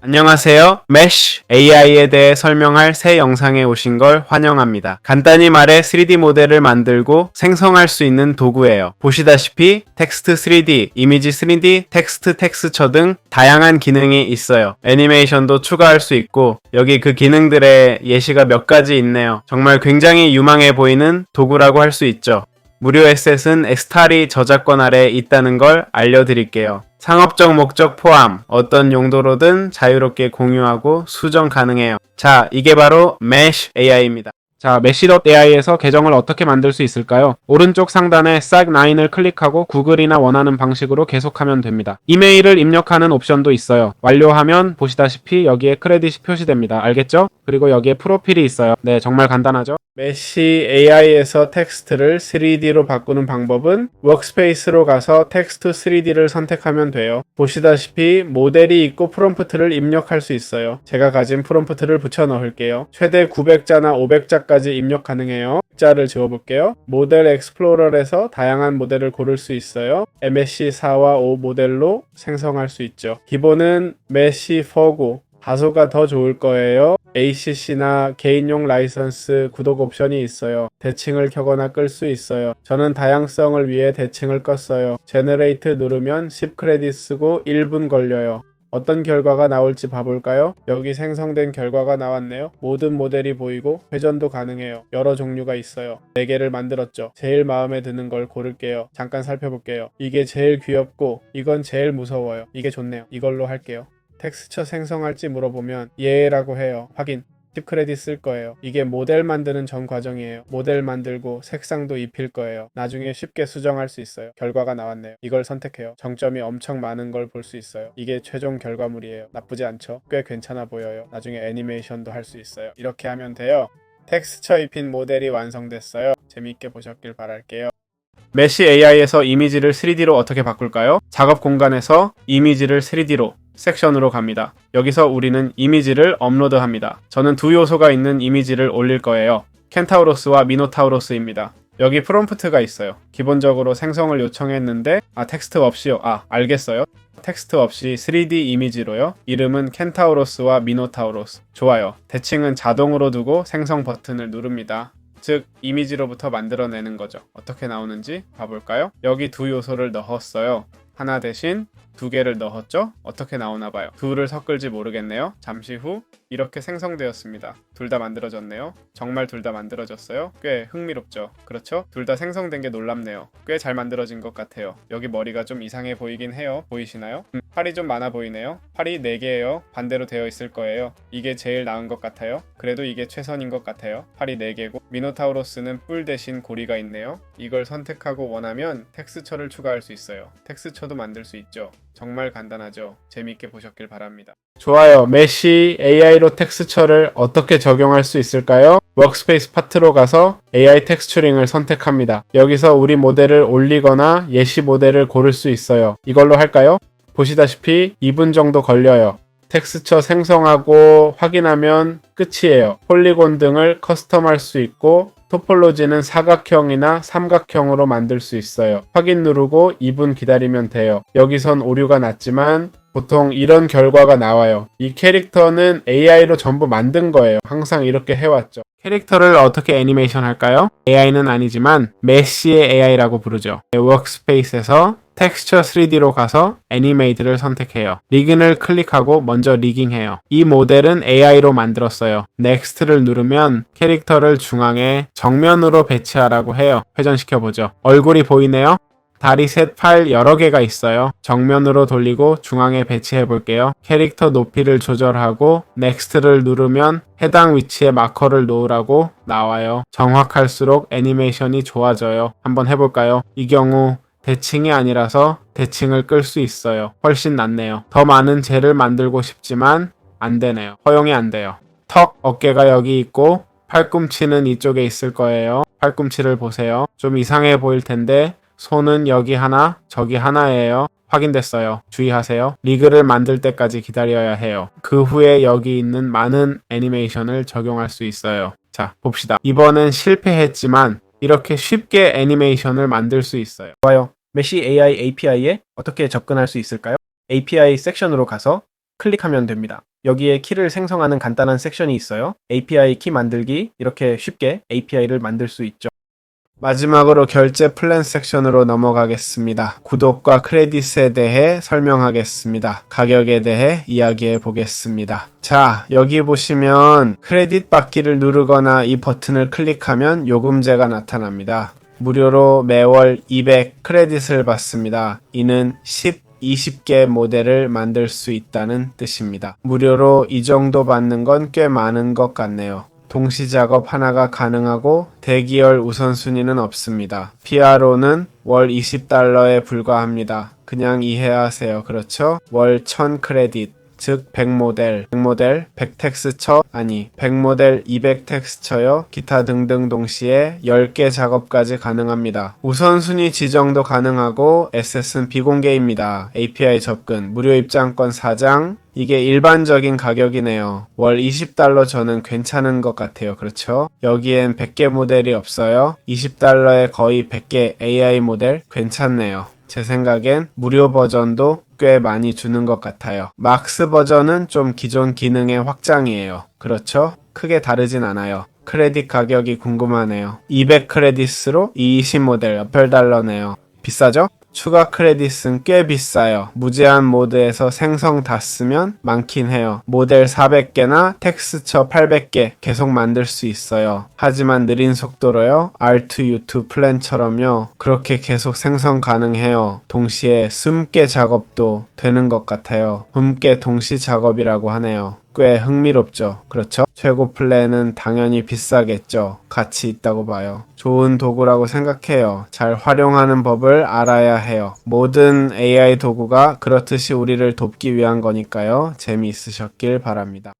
안녕하세요. Mesh AI에 대해 설명할 새 영상에 오신 걸 환영합니다. 간단히 말해 3D 모델을 만들고 생성할 수 있는 도구예요. 보시다시피 텍스트 3D, 이미지 3D, 텍스트 텍스처 등 다양한 기능이 있어요. 애니메이션도 추가할 수 있고 여기 그 기능들의 예시가 몇 가지 있네요. 정말 굉장히 유망해 보이는 도구라고 할 수 있죠. 무료 에셋은 엑스타리 저작권 아래 있다는 걸 알려드릴게요. 상업적 목적 포함 어떤 용도로든 자유롭게 공유하고 수정 가능해요. 자, 이게 바로 Mesh AI입니다. 자, Mesh.ai에서 계정을 어떻게 만들 수 있을까요? 오른쪽 상단에 Stack9을 클릭하고 구글이나 원하는 방식으로 계속하면 됩니다. 이메일을 입력하는 옵션도 있어요. 완료하면 보시다시피 여기에 크레딧이 표시됩니다. 알겠죠? 그리고 여기에 프로필이 있어요. 네, 정말 간단하죠? 메시 AI에서 텍스트를 3D로 바꾸는 방법은 워크스페이스로 가서 텍스트 3D를 선택하면 돼요. 보시다시피 모델이 있고 프롬프트를 입력할 수 있어요. 제가 가진 프롬프트를 붙여 넣을게요. 최대 900자나 500자까지 입력 가능해요. 자를 지워볼게요. 모델 엑스플로러에서 다양한 모델을 고를 수 있어요. MSC 4와 5 모델로 생성할 수 있죠. 기본은 메시 4고 다소가 더 좋을 거예요. ACC나 개인용 라이선스 구독 옵션이 있어요. 대칭을 켜거나 끌 수 있어요. 저는 다양성을 위해 대칭을 껐어요. 제너레이트 누르면 10 크레딧 쓰고 1분 걸려요. 어떤 결과가 나올지 봐볼까요? 여기 생성된 결과가 나왔네요. 모든 모델이 보이고 회전도 가능해요. 여러 종류가 있어요. 4개를 만들었죠. 제일 마음에 드는 걸 고를게요. 잠깐 살펴볼게요. 이게 제일 귀엽고 이건 제일 무서워요. 이게 좋네요. 이걸로 할게요. 텍스처 생성할지 물어보면 예라고 해요. 확인. 10 크레딧 쓸 거예요. 이게 모델 만드는 전 과정이에요. 모델 만들고 색상도 입힐 거예요. 나중에 쉽게 수정할 수 있어요. 결과가 나왔네요. 이걸 선택해요. 정점이 엄청 많은 걸 볼 수 있어요. 이게 최종 결과물이에요. 나쁘지 않죠? 꽤 괜찮아 보여요. 나중에 애니메이션도 할 수 있어요. 이렇게 하면 돼요. 텍스처 입힌 모델이 완성됐어요. 재미있게 보셨길 바랄게요. 메시 AI에서 이미지를 3D로 어떻게 바꿀까요? 작업 공간에서 이미지를 3D로 섹션으로 갑니다. 여기서 우리는 이미지를 업로드합니다. 저는 두 요소가 있는 이미지를 올릴 거예요. 켄타우로스와 미노타우로스입니다. 여기 프롬프트가 있어요. 기본적으로 생성을 요청했는데 아 텍스트 없이요. 아 알겠어요. 텍스트 없이 3D 이미지로요. 이름은 켄타우로스와 미노타우로스. 좋아요. 대칭은 자동으로 두고 생성 버튼을 누릅니다. 즉 이미지로부터 만들어내는 거죠. 어떻게 나오는지 봐볼까요? 여기 두 요소를 넣었어요. 하나 대신 두 개를 넣었죠? 어떻게 나오나 봐요. 둘을 섞을지 모르겠네요. 잠시 후 이렇게 생성되었습니다. 둘 다 만들어졌네요. 정말 둘 다 만들어졌어요. 꽤 흥미롭죠? 그렇죠? 둘 다 생성된 게 놀랍네요. 꽤 잘 만들어진 것 같아요. 여기 머리가 좀 이상해 보이긴 해요. 보이시나요? 음, 팔이 좀 많아 보이네요. 팔이 4개예요. 반대로 되어 있을 거예요. 이게 제일 나은 것 같아요. 그래도 이게 최선인 것 같아요. 팔이 4개고 미노타우로스는 뿔 대신 고리가 있네요. 이걸 선택하고 원하면 텍스처를 추가할 수 있어요. 텍스처도 만들 수 있죠. 정말 간단하죠. 재미있게 보셨길 바랍니다. 좋아요. 메시 AI로 텍스처를 어떻게 적용할 수 있을까요? 워크스페이스 파트로 가서 AI 텍스처링을 선택합니다. 여기서 우리 모델을 올리거나 예시 모델을 고를 수 있어요. 이걸로 할까요? 보시다시피 2분 정도 걸려요. 텍스처 생성하고 확인하면 끝이에요. 폴리곤 등을 커스텀할 수 있고 토폴로지는 사각형이나 삼각형으로 만들 수 있어요. 확인 누르고 2분 기다리면 돼요. 여기선 오류가 났지만 보통 이런 결과가 나와요. 이 캐릭터는 AI로 전부 만든 거예요. 항상 이렇게 해왔죠. 캐릭터를 어떻게 애니메이션 할까요? AI는 아니지만 메시의 AI라고 부르죠. 워크스페이스에서 텍스처 3D로 가서 애니메이트를 선택해요. 리근을 클릭하고 먼저 리깅해요. 이 모델은 AI로 만들었어요. 넥스트를 누르면 캐릭터를 중앙에 정면으로 배치하라고 해요. 회전시켜보죠. 얼굴이 보이네요. 다리 셋, 팔 여러 개가 있어요. 정면으로 돌리고 중앙에 배치해 볼게요. 캐릭터 높이를 조절하고 넥스트를 누르면 해당 위치에 마커를 놓으라고 나와요. 정확할수록 애니메이션이 좋아져요. 한번 해볼까요? 이 경우 대칭이 아니라서 대칭을 끌 수 있어요. 훨씬 낫네요. 더 많은 젤을 만들고 싶지만 안 되네요. 허용이 안 돼요. 턱, 어깨가 여기 있고 팔꿈치는 이쪽에 있을 거예요. 팔꿈치를 보세요. 좀 이상해 보일 텐데 손은 여기 하나, 저기 하나예요. 확인됐어요. 주의하세요. 리그를 만들 때까지 기다려야 해요. 그 후에 여기 있는 많은 애니메이션을 적용할 수 있어요. 자, 봅시다. 이번엔 실패했지만 이렇게 쉽게 애니메이션을 만들 수 있어요. 좋아요. 메시 AI API에 어떻게 접근할 수 있을까요? API 섹션으로 가서 클릭하면 됩니다. 여기에 키를 생성하는 간단한 섹션이 있어요. API 키 만들기 이렇게 쉽게 API를 만들 수 있죠. 마지막으로 결제 플랜 섹션으로 넘어가겠습니다. 구독과 크레딧에 대해 설명하겠습니다. 가격에 대해 이야기해 보겠습니다. 자, 여기 보시면 크레딧 받기를 누르거나 이 버튼을 클릭하면 요금제가 나타납니다. 무료로 매월 200 크레딧을 받습니다. 이는 10 20개 모델을 만들 수 있다는 뜻입니다. 무료로 이 정도 받는 건 꽤 많은 것 같네요. 동시 작업 하나가 가능하고 대기열 우선순위는 없습니다. PRO는 월 20달러에 불과합니다. 그냥 이해하세요. 그렇죠? 월 1000 크레딧. 즉 100모델, 100모델, 100텍스처 아니 100모델 200텍스처요 기타 등등 동시에 10개 작업까지 가능합니다. 우선순위 지정도 가능하고 SS는 비공개입니다. API 접근, 무료 입장권 4장 이게 일반적인 가격이네요. 월 20달러 저는 괜찮은 것 같아요. 그렇죠? 여기엔 100개 모델이 없어요. 20달러에 거의 100개 AI 모델 괜찮네요. 제 생각엔 무료 버전도 꽤 많이 주는 것 같아요. 막스 버전은 좀 기존 기능의 확장이에요. 그렇죠? 크게 다르진 않아요. 크레딧 가격이 궁금하네요. 200 크레딧으로 20 모델 몇 달러네요. 비싸죠? 추가 크레딧은 꽤 비싸요. 무제한 모드에서 생성 다 쓰면 많긴 해요. 모델 400개나 텍스처 800개 계속 만들 수 있어요. 하지만 느린 속도로요. R2U2 플랜처럼요. 그렇게 계속 생성 가능해요. 동시에 숨게 작업도 되는 것 같아요. 숨게 동시 작업이라고 하네요. 꽤 흥미롭죠. 그렇죠? 최고 플랜은 당연히 비싸겠죠. 가치 있다고 봐요. 좋은 도구라고 생각해요. 잘 활용하는 법을 알아야 해요. 모든 AI 도구가 그렇듯이 우리를 돕기 위한 거니까요. 재미있으셨길 바랍니다.